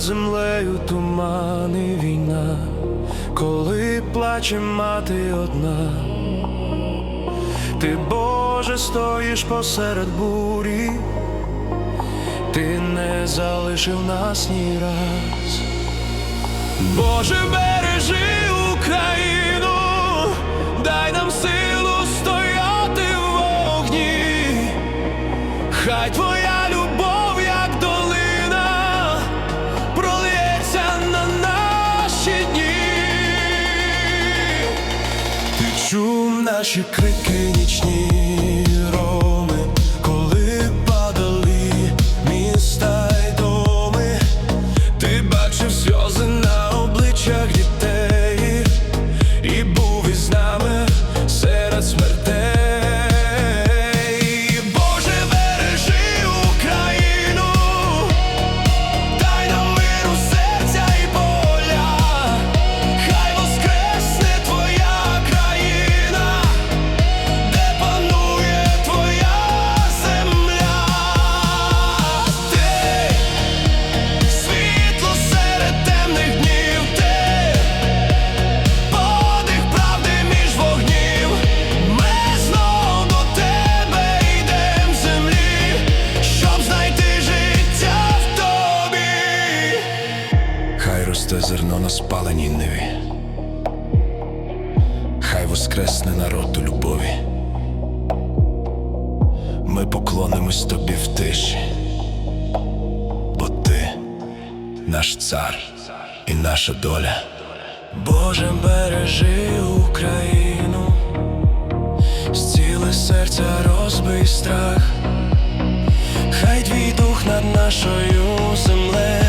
землею туман і війна, коли плаче мати одна, ти, Боже, стоїш посеред бурі, ти не залишив нас ні раз. Боже, бережи Україну, дай нам силу стояти в вогні. Хай твоя наші крики нічні росте зерно на спаленій ниві. Хай воскресне народ у любові. Ми поклонимось тобі в тиші бо ти наш цар і наша доля. Боже, бережи Україну, зціли серця, розбий страх, хай твій дух над нашою землею